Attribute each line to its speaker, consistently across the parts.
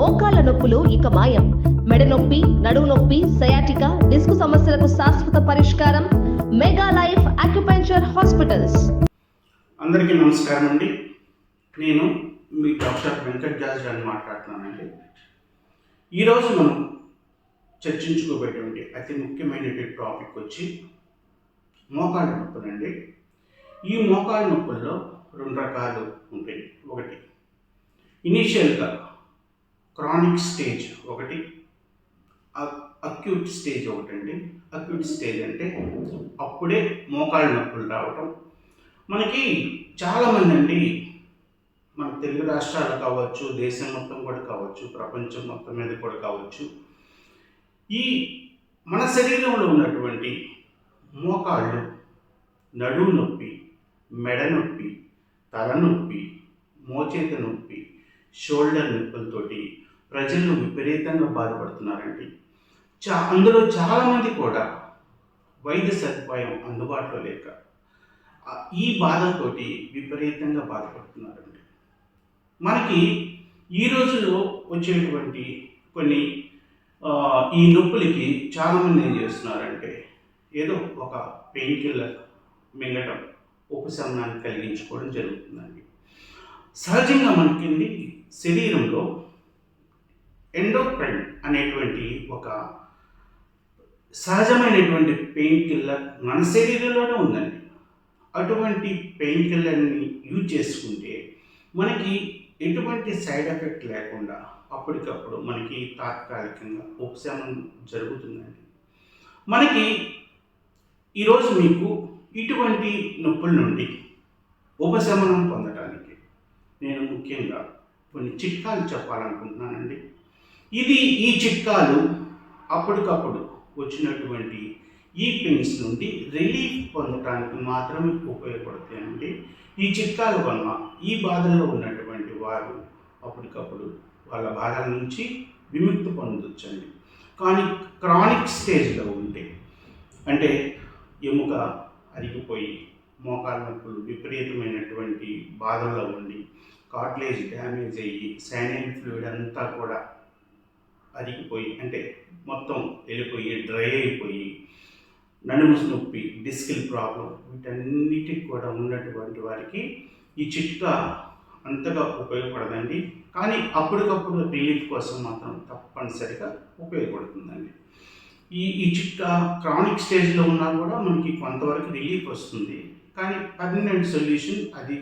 Speaker 1: మోకాళ్ళ నొప్పులు ఇక మాయం. మెడ నొప్పి నడుము నొప్పి సయాటికా డిస్క్ సమస్యలకు శాశ్వత పరిష్కారం. మెగా లైఫ్ అక్యుపెంచర్ హాస్పిటల్స్
Speaker 2: అందరికీ నమస్కారం అండి. నేను మీ డాక్టర్ వెంకట్ జాజ్ గారిని మాట్లాడుతున్నానండి. ఈరోజు మనం చర్చించుకోబోయేటువంటి అతి ముఖ్యమైనటువంటి టాపిక్ వచ్చి మోకాళ్ళ నొప్పులండి. ఈ మోకాళ్ళ నొప్పుల్లో రెండు రకాలు ఉంటాయి. ఒకటి ఇనీషియల్గా క్రానిక్ స్టేజ్ ఒకటి అక్యూట్ స్టేజ్ ఒకటండి. అక్యూట్ స్టేజ్ అంటే అప్పుడే మోకాళ్ళ నొప్పులు రావటం. మనకి చాలామంది అండి మన తెలుగు రాష్ట్రాలు కావచ్చు దేశం మొత్తం కూడా కావచ్చు ప్రపంచం మొత్తం మీద కూడా కావచ్చు. ఈ మన శరీరంలో ఉన్నటువంటి మోకాళ్ళు నడుము నొప్పి మెడ నొప్పి తలనొప్పి మోచేత నొప్పి షోల్డర్ నొప్పులతోటి ప్రజలు విపరీతంగా బాధపడుతున్నారండి. చా అందులో చాలామంది కూడా వైద్య సదుపాయం అందుబాటులో లేక ఈ బాధతోటి విపరీతంగా బాధపడుతున్నారండి. మనకి ఈ రోజుల్లో వచ్చేటువంటి కొన్ని ఈ నొప్పులకి చాలామంది ఏం చేస్తున్నారంటే ఏదో ఒక పెయిన్ కిల్లర్ మింగటం ఉపశమనాన్ని కలిగించుకోవడం జరుగుతుందండి. సహజంగా మనకి శరీరంలో ఎండోక్రైన్ అనేటువంటి ఒక సహజమైనటువంటి పెయిన్ కిల్లర్ మన శరీరంలోనే ఉందండి. అటువంటి పెయిన్ కిల్లర్ని యూజ్ చేసుకుంటే మనకి ఎటువంటి సైడ్ ఎఫెక్ట్ లేకుండా అప్పటికప్పుడు మనకి తాత్కాలికంగా ఉపశమనం జరుగుతుందండి. మనకి ఈరోజు మీకు ఇటువంటి నొప్పుల నుండి ఉపశమనం పొందడానికి నేను ముఖ్యంగా కొన్ని చిట్కాలు చెప్పాలనుకుంటున్నానండి. ఇది ఈ చిట్కాలు అప్పటికప్పుడు వచ్చినటువంటి ఈ పెయిన్స్ నుండి రిలీఫ్ పొందడానికి మాత్రమే ఉపయోగపడతాయండి. ఈ చిట్కాల వల్ల ఈ బాధల్లో ఉన్నటువంటి వారు అప్పటికప్పుడు వాళ్ళ బాధల నుంచి విముక్తి పొందొచ్చండి. కానీ క్రానిక్ స్టేజ్లో ఉంటే అంటే ఎముక అరిగిపోయి మోకాళ్ళ నొప్పులు విపరీతమైనటువంటి బాధల్లో ఉండి కార్ట్లేజ్ డ్యామేజ్ అయ్యి సైనైన్ ఫ్లూయిడ్ అంతా కూడా అరిగిపోయి అంటే మొత్తం వెళ్ళిపోయి డ్రై అయిపోయి నడుముసు నొప్పి డిస్కిల్ ప్రాబ్లం వీటన్నిటికి కూడా ఉన్నటువంటి వారికి ఈ చిట్కా అంతగా ఉపయోగపడదండి. కానీ అప్పటికప్పుడు రిలీఫ్ కోసం మాత్రం తప్పనిసరిగా ఉపయోగపడుతుందండి. ఈ ఈ చిట్కా క్రానిక్ స్టేజ్లో ఉన్నా కూడా మనకి కొంతవరకు రిలీఫ్ వస్తుంది. కానీ పర్మనెంట్ సొల్యూషన్ అది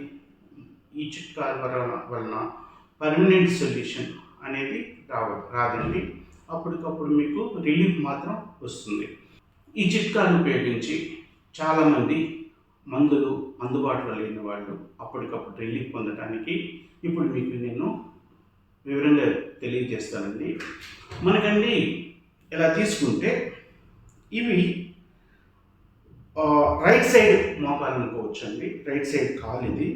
Speaker 2: ఈ చిట్కా వలన వలన పర్మనెంట్ సొల్యూషన్ అనేది రావ రాదండి. అప్పటికప్పుడు మీకు రిలీఫ్ మాత్రం వస్తుంది. ఈ చిట్కాను ఉపయోగించి చాలామంది మందులు అందుబాటులో లేని వాళ్ళు అప్పటికప్పుడు రిలీఫ్ పొందడానికి ఇప్పుడు మీకు నేను వివరంగా తెలియజేస్తానండి. మనకండి ఇలా తీసుకుంటే ఇవి రైట్ సైడ్ మోకాలు అనుకోవచ్చు అండి రైట్ సైడ్ కాలు ఇది.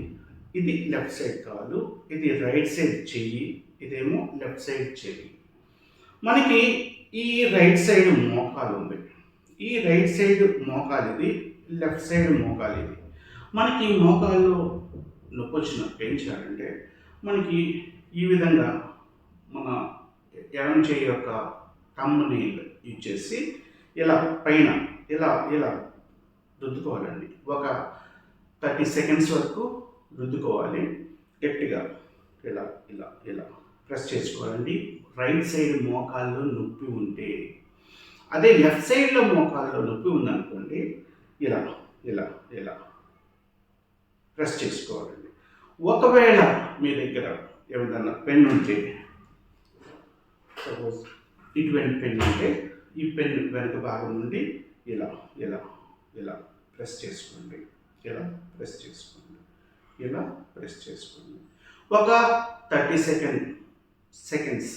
Speaker 2: ఇది లెఫ్ట్ సైడ్ కాలు. ఇది రైట్ సైడ్ చెయ్యి. ఇదేమో లెఫ్ట్ సైడ్ చెవి. మనకి ఈ రైట్ సైడ్ మోకాలు ఉంది ఈ రైట్ సైడ్ మోకాలు ఇది లెఫ్ట్ సైడ్ మోకాలు ఇది. మనకి ఈ మోకాల్లో నొప్పి వచ్చిన ఏం చేయాలంటే మనకి ఈ విధంగా మన ఎడం చేయి యొక్క కమ్ముని యూజ్ చేసి ఇలా పైన ఇలా ఇలా రుద్దుకోవాలండి. ఒక థర్టీ సెకండ్స్ వరకు రుద్దుకోవాలి. గట్టిగా ఇలా ఇలా ఇలా. ప్రెస్ చేసుకోవాలండి. రైట్ సైడ్ మోకాల్లో నొప్పి ఉంటే అదే లెఫ్ట్ సైడ్లో మోకాల్లో నొప్పి ఉందనుకోండి ఇలా ఇలా ఇలా ప్రెస్ చేసుకోవాలండి. ఒకవేళ మీ దగ్గర ఏదన్నా పెన్ ఉంటే సపోజ్ ఇటువంటి పెన్ ఉంటే ఈ పెన్ వెనుక భాగం నుండి ఇలా ఇలా ఇలా ప్రెస్ చేసుకోండి. ఇలా ప్రెస్ చేసుకోండి. ఇలా ప్రెస్ చేసుకోండి. ఒక థర్టీ సెకండ్ సెకండ్స్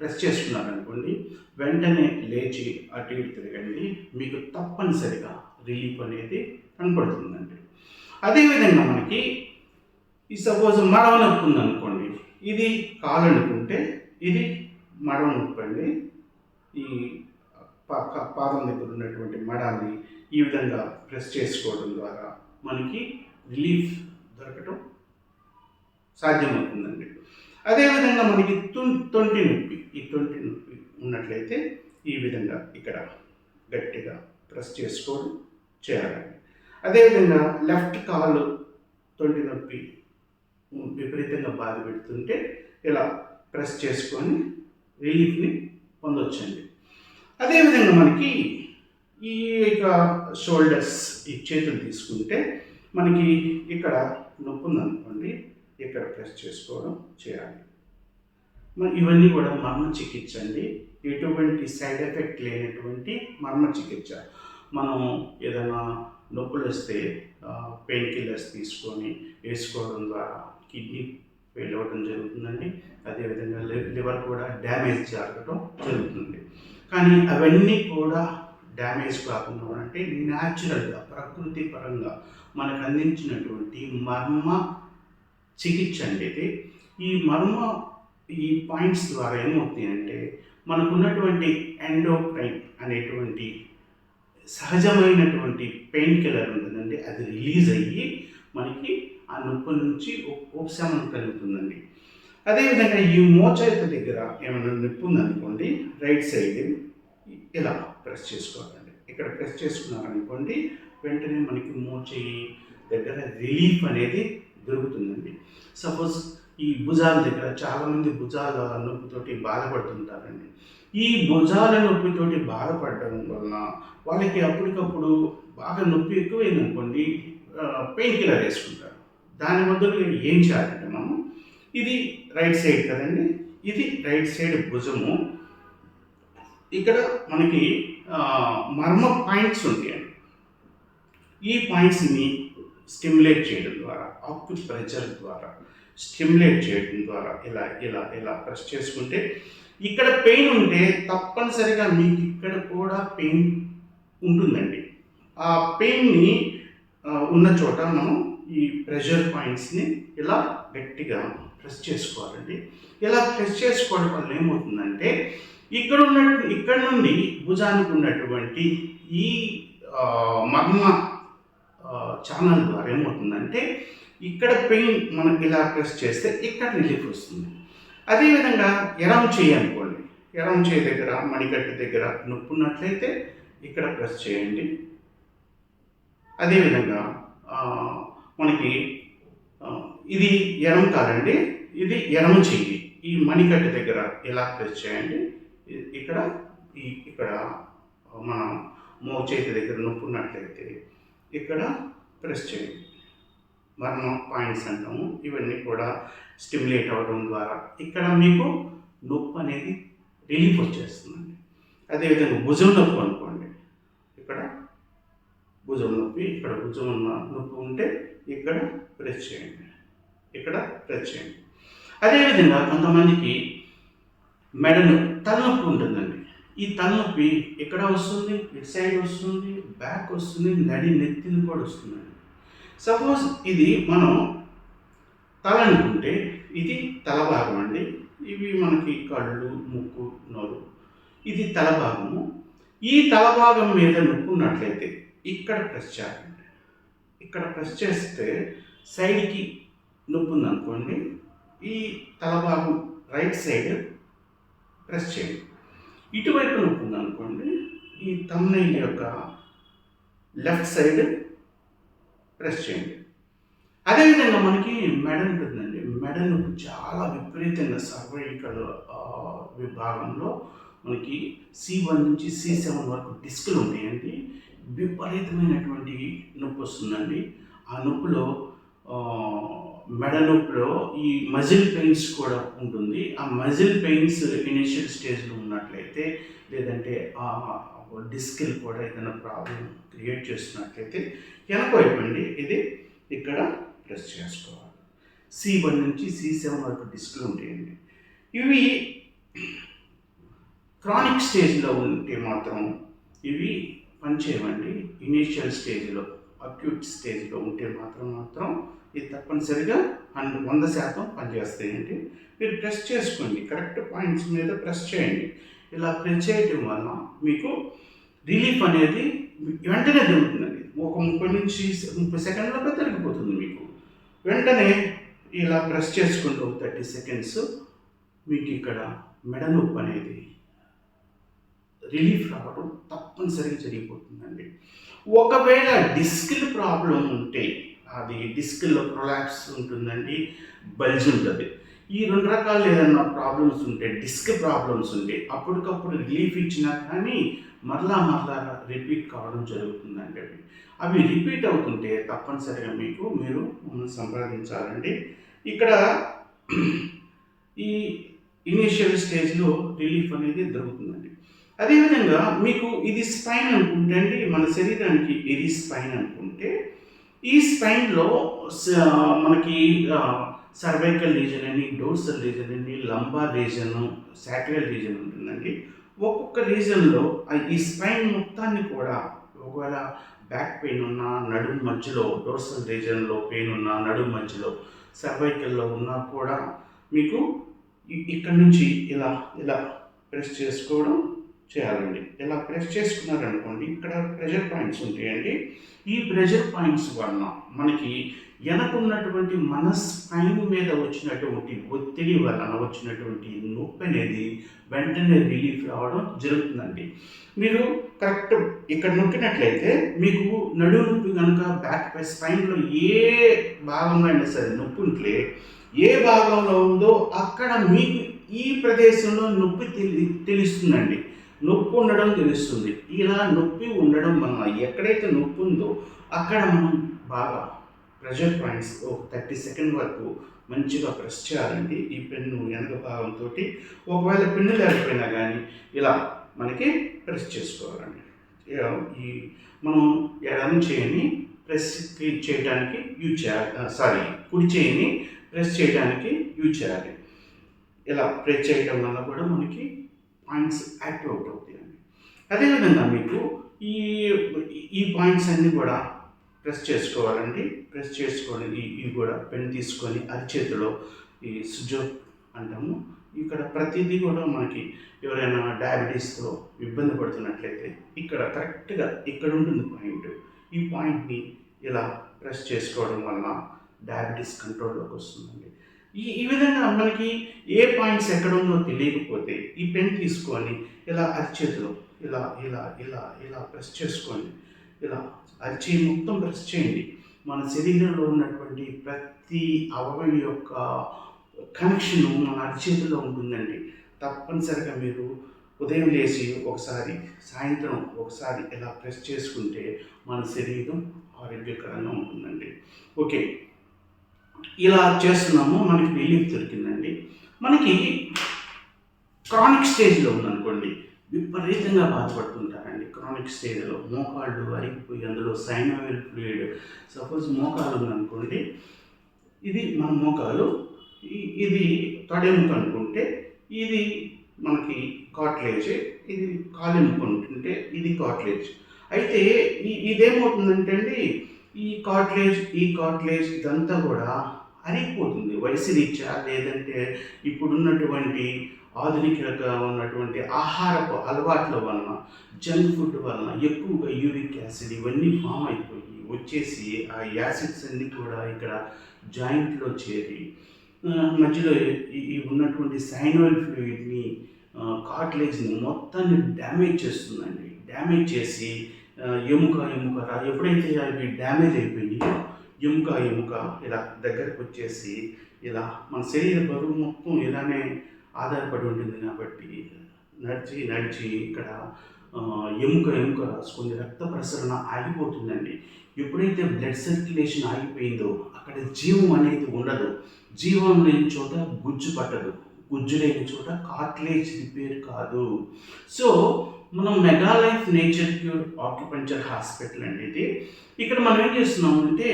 Speaker 2: ప్రెస్ చేస్తున్నారనుకోండి వెంటనే లేచి అటు ఇటు తిరగండి మీకు తప్పనిసరిగా రిలీఫ్ అనేది కనపడుతుందండి. అదేవిధంగా మనకి ఈ సపోజ్ మడవ నొప్పి ఉందనుకోండి ఇది కాలు అనుకుంటే ఇది మడవ నొప్పి అండి. ఈ పాదం దగ్గర ఉన్నటువంటి మడాన్ని ఈ విధంగా ప్రెస్ చేసుకోవడం ద్వారా మనకి రిలీఫ్ దొరకటం సాధ్యమవుతుందండి. అదేవిధంగా మనకి తొంటి నొప్పి ఈ తొంటి నొప్పి ఉన్నట్లయితే ఈ విధంగా ఇక్కడ గట్టిగా ప్రెస్ చేసుకోవడం చేయాలండి అదేవిధంగా లెఫ్ట్ కాలు తొంటి నొప్పి విపరీతంగా బాధ పెడుతుంటే ఇలా ప్రెస్ చేసుకొని రిలీఫ్ని పొందొచ్చండి. అదేవిధంగా మనకి ఈ యొక్క షోల్డర్స్ ఈ చేతులు తీసుకుంటే మనకి ఇక్కడ నొప్పి ఉందనుకోండి ఇక్కడ ప్రెస్ చేసుకోవడం చేయాలి. ఇవన్నీ కూడా మర్మ చికిత్స అండి. ఎటువంటి సైడ్ ఎఫెక్ట్ లేనటువంటి మర్మ చికిత్స. మనం ఏదైనా నొప్పులు వస్తే పెయిన్ కిల్లర్స్ తీసుకొని వేసుకోవడం ద్వారా కిడ్నీ ఫెయిల్ అవ్వడం జరుగుతుందండి. అదేవిధంగా లివర్ కూడా డ్యామేజ్ జరగడం జరుగుతుంది. కానీ అవన్నీ కూడా డ్యామేజ్ కాకుండా అంటే న్యాచురల్గా ప్రకృతి పరంగా మనకు అందించినటువంటి మర్మ చికిత్స అండి ఇది ఈ మర్మ ఈ పాయింట్స్ ద్వారా ఏమవుతాయంటే మనకున్నటువంటి ఎండోక్రైన్ అనేటువంటి సహజమైనటువంటి పెయిన్ కిల్లర్ ఉంటుందండి. అది రిలీజ్ అయ్యి మనకి ఆ నొప్పి నుంచి ఉపశమనం కలుగుతుందండి. అదేవిధంగా ఈ మోచేత దగ్గర ఏమైనా నొప్పి ఉందనుకోండి రైట్ సైడ్ ఇలా ప్రెస్ చేసుకోవాలండి. ఇక్కడ ప్రెస్ చేసుకున్నారనుకోండి వెంటనే మనకి మోచేయి దగ్గర రిలీఫ్ అనేది దొరుకుతుందండి. సపోజ్ ఈ భుజాల దగ్గర చాలామంది భుజాల నొప్పితోటి బాధపడుతుంటారండి. ఈ భుజాల నొప్పితోటి బాధపడడం వలన వాళ్ళకి అప్పటికప్పుడు బాగా నొప్పి ఎక్కువైంది అనుకోండి పెయిన్ కిల్లర్ వేసుకుంటారు. దాని బదులు ఏం చేయాలంటే మనం ఇది రైట్ సైడ్ కదండి ఇది రైట్ సైడ్ భుజము. ఇక్కడ మనకి మర్మ పాయింట్స్ ఉంటాయండి. ఈ పాయింట్స్ని స్టిమ్యులేట్ చేయడం ద్వారా అప్ ప్రెషర్ ద్వారా స్టిమ్యులేట్ చేయడం ద్వారా ఇలా ఇలా ఇలా ప్రెస్ చేసుకుంటే ఇక్కడ పెయిన్ ఉంటే తప్పనిసరిగా మీకు ఇక్కడ కూడా పెయిన్ ఉంటుందండి. ఆ పెయిన్ని ఉన్న చోట మనం ఈ ప్రెషర్ పాయింట్స్ని ఇలా గట్టిగా ప్రెస్ చేసుకోవాలండి. ఇలా ప్రెస్ చేసుకోవడం వల్ల ఏమవుతుందంటే ఇక్కడ ఉన్న ఇక్కడ నుండి భుజానికి ఉన్నటువంటి ఈ మర్మ ఛానల్ ద్వారా ఏమవుతుందంటే ఇక్కడ పెయిన్ మనం ఇలా ప్రెస్ చేస్తే ఇక్కడ రిలీఫ్ వస్తుంది. అదేవిధంగా ఎరం చేయి అనుకోండి. ఎరం చేయి దగ్గర మణికట్టు దగ్గర నొప్పి ఉన్నట్లయితే ఇక్కడ ప్రెస్ చేయండి. అదేవిధంగా మనకి ఇది ఎరం కాదండి ఇది ఎరం చెయ్యి. ఈ మణికట్టు దగ్గర ఎలా ప్రెస్ చేయండి ఇక్కడ ఈ ఇక్కడ మన మో చేతి దగ్గర నొప్పి ఉన్నట్లయితే ఇక్కడ ప్రెస్ చేయండి మరణ పాయింట్స్ అంటాము. ఇవన్నీ కూడా స్టిమ్యులేట్ అవ్వడం ద్వారా ఇక్కడ మీకు నొప్పి అనేది రిలీఫ్ వచ్చేస్తుందండి. అదేవిధంగా భుజం నొప్పి అనుకోండి. ఇక్కడ భుజం నొప్పి ఇక్కడ భుజం ఉన్న నొప్పి ఉంటే ఇక్కడ ప్రెస్ చేయండి. ఇక్కడ ప్రెస్ చేయండి. అదేవిధంగా కొంతమందికి మెడను తలనొప్పి ఉంటుందండి. ఈ తలనొప్పి ఎక్కడ వస్తుంది? ఇట్ సైడ్ వస్తుంది బ్యాక్ వస్తుంది నడి నెత్తిని కూడా వస్తుందండి సపోజ్ ఇది మనం తల అనుకుంటే ఇది తల భాగం అండి. ఇవి మనకి కళ్ళు ముక్కు నోరు. ఇది తల భాగము. ఈ తల భాగం మీద నొక్కున్నట్లయితే ఇక్కడ ప్రెస్ చేయాలండి. ఇక్కడ ప్రెస్ చేస్తే సైడ్కి నొప్పి ఉందనుకోండి ఈ తల భాగం రైట్ సైడ్ ప్రెస్ చేయండి. ఇటువైపు నొప్పి ఉందనుకోండి ఈ తమ్నైల్ యొక్క లెఫ్ట్ సైడ్ ప్రెస్ చేయండి. అదేవిధంగా మనకి మెడ ఉంటుందండి. మెడను చాలా విపరీతంగా సర్వైకల్ విభాగంలో మనకి సి వన్ నుంచి సి సెవెన్ వరకు డిస్కులు ఉంటాయండి. విపరీతమైనటువంటి నొప్పి వస్తుందండి. ఆ నొప్పిలో మెడ నొప్పిలో ఈ మజిల్ పెయిన్స్ కూడా ఉంటుంది. ఆ మజిల్ పెయిన్స్ ఇనిషియల్ స్టేజ్లో ఉన్నట్లయితే లేదంటే ఆ డిస్కిల్ కూడా ఏదైనా ప్రాబ్లం క్రియేట్ చేస్తున్నట్లయితే వెనక ఇది ఇక్కడ ప్రెస్ చేసుకోవాలి. సి వన్ నుంచి సి సెవెన్ వరకు డిస్కులు ఉంటాయండి. ఇవి క్రానిక్ స్టేజ్లో ఉంటే మాత్రం ఇవి పనిచేయమండి ఇనీషియల్ స్టేజ్లో అక్యూట్ స్టేజ్లో ఉంటే మాత్రం మాత్రం ఇది తప్పనిసరిగా హండ్రెడ్ వంద శాతం పనిచేస్తాయండి మీరు ప్రెస్ చేసుకోండి. కరెక్ట్ పాయింట్స్ మీద ప్రెస్ చేయండి. ఇలా ప్రెస్ చేయడం వల్ల మీకు రిలీఫ్ అనేది వెంటనే దొరుకుతుంది ఒక ముప్పై నుంచి ముప్పై సెకండ్లలో తిరిగిపోతుంది మీకు. వెంటనే ఇలా ప్రెస్ చేసుకుంటూ థర్టీ సెకండ్స్ మీకు ఇక్కడ మెడ నొప్పి అనేది రిలీఫ్ రావడం తప్పనిసరిగా జరిగిపోతుందండి. ఒకవేళ డిస్కిల్ ప్రాబ్లం ఉంటే అది డిస్క్లో ప్రొలాప్స్ ఉంటుందండి బల్జ్ ఉంటుంది. ఈ రెండు రకాలు ఏదైనా ప్రాబ్లమ్స్ ఉంటే డిస్క్ ప్రాబ్లమ్స్ ఉంటే అప్పటికప్పుడు రిలీఫ్ ఇచ్చినా కానీ మరలా మరలా రిపీట్ కావడం జరుగుతుందండి అవి అవి రిపీట్ అవుతుంటే తప్పనిసరిగా మీకు మీరు మమ్మల్ని సంప్రదించాలండి. ఇక్కడ ఈ ఇనిషియల్ స్టేజ్లో రిలీఫ్ అనేది దొరుకుతుందండి. అదేవిధంగా మీకు ఇది స్పైన్ అనుకుంటే అండి మన శరీరానికి ఇది స్పైన్ అనుకుంటే ఈ స్పైన్లో స- మనకి సర్వైకల్ రీజన్ అని డోర్సల్ రీజన్ అని లంబా రీజన్ సాక్రల్ రీజన్ ఉంటుందండి. ఒక్కొక్క రీజన్లో ఈ స్పైన్ మొత్తాన్ని కూడా ఒకవేళ బ్యాక్ పెయిన్ ఉన్నా నడుము మధ్యలో డోర్సల్ రీజన్లో పెయిన్ ఉన్నా నడుము మధ్యలో సర్వైకల్లో ఉన్నా కూడా మీకు ఇక్కడ నుంచి ఇలా ఇలా ప్రెస్ చేసుకోవడం చేయాలండి. ఇలా ప్రెస్ చేసుకున్నారనుకోండి ఇక్కడ ప్రెషర్ పాయింట్స్ ఉంటాయండి. ఈ ప్రెషర్ పాయింట్స్ వలన మనకి వెనకున్నటువంటి మన స్పైన్ మీద వచ్చినటువంటి ఒత్తిడి వలన వచ్చినటువంటి నొప్పి అనేది వెంటనే రిలీఫ్ రావడం జరుగుతుందండి. మీరు కరెక్ట్ ఇక్కడ నొక్కినట్లయితే మీకు నడుము నొప్పి కనుక బ్యాక్ పై స్పైన్లో ఏ భాగంలో అయినా సరే నొప్పి ఉంటే ఏ భాగంలో ఉందో అక్కడ మీకు ఈ ప్రదేశంలో నొప్పి తెలి తెలుస్తుందండి. నొప్పి ఉండడం తెలుస్తుంది. ఇలా నొప్పి ఉండడం వలన ఎక్కడైతే నొప్పి ఉందో అక్కడ మనం బాగా ప్రెషర్ పాయింట్స్ ఒక థర్టీ సెకండ్ వరకు మంచిగా ప్రెస్ చేయాలండి. ఈ పెన్ను వెనక భాగంతో ఒకవేళ పెన్ను లేకపోయినా కానీ ఇలా మనకి ప్రెస్ చేసుకోవాలండి. ఈ మనం ఎడమ చేయని ప్రెస్ చేయడానికి యూజ్ చేయాలి. సారీ కుడి చేయని ప్రెస్ చేయడానికి యూజ్ చేయాలి. ఇలా ప్రెస్ చేయడం వల్ల కూడా మనకి పాయింట్స్ యాక్టివేట్ అవుతాయండి అదేవిధంగా మీకు ఈ ఈ పాయింట్స్ అన్నీ కూడా ప్రెస్ చేసుకోవాలండి. ప్రెస్ చేసుకొని ఇవి కూడా పెన్ తీసుకొని అరిచేతిలో ఈ సుజో అంటాము. ఇక్కడ ప్రతిదీ కూడా మనకి ఎవరైనా డయాబెటీస్తో ఇబ్బంది పడుతున్నట్లయితే ఇక్కడ కరెక్ట్గా ఇక్కడ ఉంటుంది పాయింట్. ఈ పాయింట్ని ఇలా ప్రెస్ చేసుకోవడం వల్ల డయాబెటీస్ కంట్రోల్లోకి వస్తుందండి. ఈ ఈ విధంగా మనకి ఏ పాయింట్స్ ఎక్కడ ఉందో తెలియకపోతే ఈ పెన్ తీసుకొని ఇలా అరిచేతిలో ఇలా ఇలా ఇలా ఇలా ప్రెస్ చేసుకోండి. ఇలా అరిచే మొత్తం ప్రెస్ చేయండి. మన శరీరంలో ఉన్నటువంటి ప్రతి అవయవం యొక్క కనెక్షన్ మన అరిచేతిలో ఉంటుందండి. తప్పనిసరిగా మీరు ఉదయం లేచి ఒకసారి సాయంత్రం ఒకసారి ఇలా ప్రెస్ చేసుకుంటే మన శరీరం ఆరోగ్యకరంగా ఉంటుందండి. ఓకే. ఇలా చేస్తున్నాము మనకి రిలీఫ్ దొరికిందండి. మనకి క్రానిక్ స్టేజ్లో ఉందనుకోండి విపరీతంగా బాధపడుతుంటారండి. క్రానిక్ స్టేజ్లో మోకాళ్ళు అరిగిపోయి అందులో సైనోవిల్ ఫ్లూయిడ్ సపోజ్ మోకాలు ఉందనుకోండి ఇది మన మోకాలు ఇది తడెముక అనుకుంటే ఇది మనకి కాట్లేజ్ ఇది కాలెముక అనుకుంటే ఇది కాట్లేజ్ అయితే ఇదేమవుతుందంటే అండి ఈ కాట్లేజ్ ఈ కాట్లేజ్ ఇదంతా కూడా అరిగిపోతుంది. వయసు రీత్యా లేదంటే ఇప్పుడున్నటువంటి ఆధునికంగా ఉన్నటువంటి ఆహారపు అలవాట్ల వలన జంక్ ఫుడ్ వలన ఎక్కువగా యూరిక్ యాసిడ్ ఇవన్నీ ఫామ్ అయిపోయి వచ్చేసి ఆ యాసిడ్స్ అన్నీ కూడా ఇక్కడ జాయింట్లో చేరి మధ్యలో ఈ ఉన్నటువంటి సైనోయిల్ ఫ్లూయిడ్ని కాట్లేజ్ని మొత్తాన్ని డ్యామేజ్ చేస్తుందండి. డ్యామేజ్ చేసి ఎముక ఎముక ఎప్పుడైతే అవి డ్యామేజ్ అయిపోయినాయో ఎముక ఎముక ఇలా దగ్గరకు వచ్చేసి ఇలా మన శరీర బరువు మొత్తం ఇలానే ఆధారపడి ఉంటుంది కాబట్టి నడిచి నడిచి ఇక్కడ ఎముక ఎముక రాసుకుని రక్త ప్రసరణ ఆగిపోతుందండి. ఎప్పుడైతే బ్లడ్ సర్క్యులేషన్ ఆగిపోయిందో అక్కడ జీవం అనేది ఉండదు. జీవం లేని చోట గుజ్జు పట్టదు. గుజ్జు లేని చోట కార్ట్లేజ్ రిపేర్ కాదు. సో మనం mega life nature cure acupuncture hospital అండి ఇది. ఇక్కడ మనం ఏం చేస్తున్నాం అంటే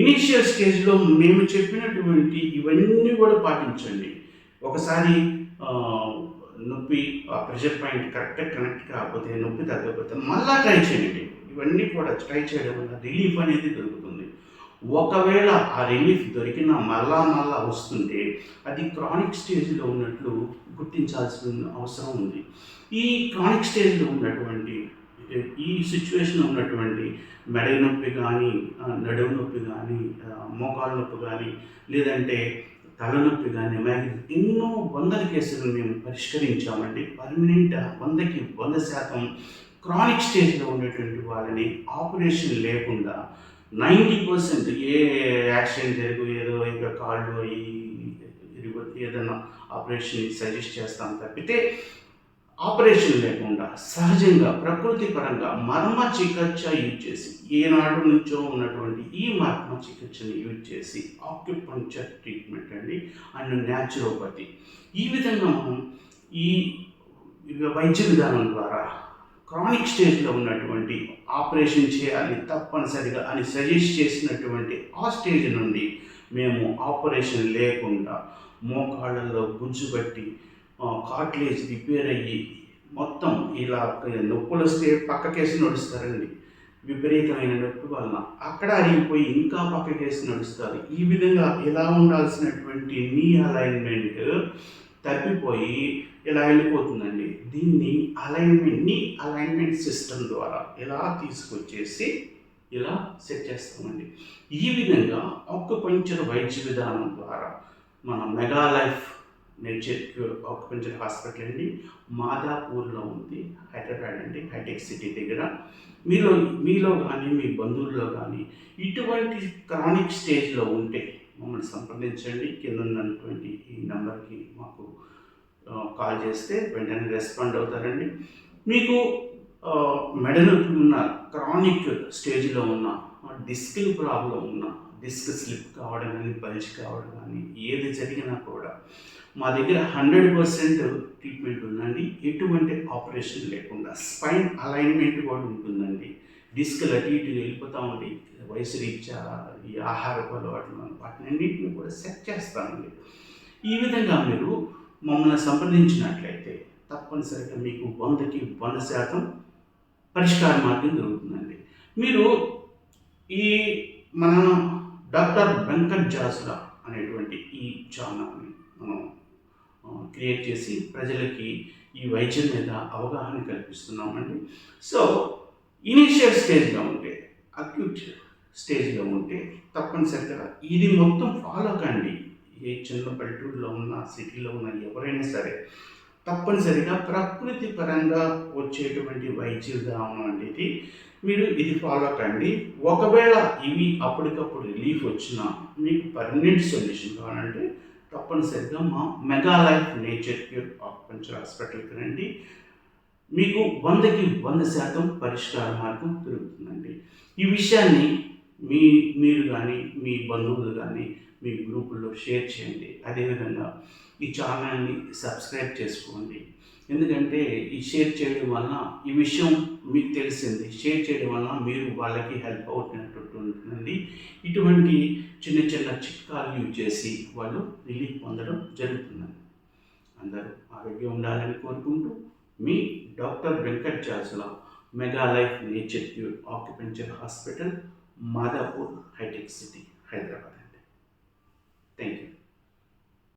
Speaker 2: ఇనీషియల్ స్టేజ్లో మేము చెప్పినటువంటి ఇవన్నీ కూడా పాటించండి. ఒకసారి నొప్పి ఆ ప్రెషర్ పాయింట్ కరెక్ట్గా కనెక్ట్ కాకపోతే నొప్పి తగ్గకపోతే మళ్ళా ట్రై చేయండి. ఇవన్నీ కూడా ట్రై చేయడం వల్ల రిలీఫ్ అనేది దొరుకుతుంది. ఒకవేళ ఆ రిలీఫ్ దొరికినా మళ్ళా మళ్ళా వస్తుంటే అది క్రానిక్ స్టేజ్లో ఉన్నట్లు గుర్తించాల్సిన అవసరం ఉంది. ఈ క్రానిక్ స్టేజ్లో ఉన్నటువంటి ఈ సిచ్యువేషన్లో ఉన్నటువంటి మెడ నొప్పి కానీ నడుము నొప్పి కానీ మోకాలు నొప్పి కానీ లేదంటే తలనొప్పి కానీ మ్యాగ్జిన్ ఎన్నో వందల కేసులు మేము పరిష్కరించామండి. పర్మనెంట్ వందకి వంద శాతం క్రానిక్ స్టేజ్లో ఉన్నటువంటి వాళ్ళని ఆపరేషన్ లేకుండా నైంటీ పర్సెంట్ ఏ యాక్సిడెంట్ జరుగు ఏదో ఇంకా కాళ్ళు అయ్యి ఏదైనా ఆపరేషన్ సజెస్ట్ చేస్తాం తప్పితే ఆపరేషన్ లేకుండా సహజంగా ప్రకృతి పరంగా మర్మ చికిత్స యూజ్ చేసి ఏనాడు నుంచో ఉన్నటువంటి ఈ మర్మ చికిత్సని యూజ్ చేసి ఆక్యుపంక్చర్ ట్రీట్మెంట్ అండి అండ్ న్యాచురోపతి ఈ విధంగా మనం ఈ వైద్య విధానం ద్వారా క్రానిక్ స్టేజ్లో ఉన్నటువంటి ఆపరేషన్ చేయాలి తప్పనిసరిగా అని సజెస్ట్ చేసినటువంటి ఆ స్టేజ్ నుండి మేము ఆపరేషన్ లేకుండా మోకాళ్ళల్లో గుంజుబట్టి కార్ట్లేజ్ రిపేర్ అయ్యి మొత్తం ఇలా నొప్పులు వస్తే పక్కకేసి నడుస్తారండి. విపరీతమైన నొప్పి వలన. అక్కడ అరిగిపోయి ఇంకా పక్కకేసి నడుస్తారు. ఈ విధంగా ఇలా ఉండాల్సినటువంటి నీ అలైన్మెంట్ తప్పిపోయి ఇలా వెళ్ళిపోతుందండి. దీన్ని అలైన్మెంట్ నీ అలైన్మెంట్ సిస్టమ్ ద్వారా ఇలా తీసుకొచ్చేసి ఇలా సెట్ చేస్తామండి. ఈ విధంగా ఆక్యుపంచర్ వైద్య విధానం ద్వారా మన మెగా లైఫ్ నేను క్యూర్ హాస్పిటల్ అండి మాదాపూర్లో ఉంది. హైదరాబాద్ అండి. హైటెక్ సిటీ దగ్గర. మీలో మీలో కానీ మీ బంధువుల్లో కానీ ఇటువంటి క్రానిక్ స్టేజ్లో ఉంటే మమ్మల్ని సంప్రదించండి. కింద ఉన్నటువంటి ఈ నెంబర్కి మాకు కాల్ చేస్తే వెంటనే రెస్పాండ్ అవుతారండి. మీకు ఆ, మెడ ఉన్న క్రానిక్ స్టేజ్లో ఉన్న డిస్కిల్ ప్రాబ్లం ఉన్న డిస్క్ స్లిప్ కావడం కానీ బల్జ్ కావడం కానీ ఏది జరిగినా కూడా మా దగ్గర హండ్రెడ్ పర్సెంట్ ట్రీట్మెంట్ ఉందండి. ఎటువంటి ఆపరేషన్ లేకుండా స్పైన్ అలైన్మెంట్ కూడా ఉంటుందండి. డిస్క్లు అటు ఇటు వెళ్ళిపోతూ ఉంటాయి వయసు రీత్యా ఈ ఆహార అలవాట్లు వాటినన్నింటిని కూడా సెట్ చేస్తామండి ఈ విధంగా మీరు మమ్మల్ని సంప్రదించినట్లయితే తప్పనిసరిగా మీకు వందకి వంద శాతం పరిష్కార మార్గం దొరుకుతుందండి. మీరు ఈ మన డాక్టర్ వెంకట్ జాసుల అనేటువంటి ఈ ఛానల్ని మనం క్రియేట్ చేసి ప్రజలకి ఈ వైద్యం మీద అవగాహన కల్పిస్తున్నామండి సో ఇనీషియల్ స్టేజ్లో ఉంటే అక్యూట్ స్టేజ్లో ఉంటే తప్పనిసరిగా ఇది మొత్తం ఫాలో కండి. ఏ చిన్న పల్లెటూరులో ఉన్న సిటీలో ఉన్న ఎవరైనా సరే తప్పనిసరిగా ప్రకృతి పరంగా వచ్చేటువంటి వైద్య విధానం అనేది మీరు ఇది ఫాలో కండి. ఒకవేళ ఇవి అప్పటికప్పుడు రిలీఫ్ వచ్చినా మీకు పర్మనెంట్ సొల్యూషన్ కావాలంటే తప్పనిసరిగా మా mega life nature cure acupuncture హాస్పిటల్కి రండి. మీకు వందకి వంద శాతం పరిష్కార మార్గం దొరుకుతుందండి. ఈ విషయాన్ని మీ మీరు కానీ మీ బంధువులు కానీ మీ గ్రూపుల్లో షేర్ చేయండి. అదేవిధంగా ఈ ఛానల్ని సబ్స్క్రైబ్ చేసుకోండి. ఎందుకంటే ఈ షేర్ చేయడం వలన ఈ విషయం మీకు తెలిసింది. షేర్ చేయడం వలన మీరు వాళ్ళకి హెల్ప్ అవుతున్నట్టు ఉంటుందండి ఇటువంటి చిన్న చిన్న చిట్కాలు యూజ్ చేసి వాళ్ళు రిలీఫ్ పొందడం జరుగుతుంది. అందరూ ఆరోగ్యం ఉండాలని కోరుకుంటూ మీ doctor Venkat Jasula mega life nature cure acupuncture hospital Madhapur hitech city Hyderabad అండి. Thank you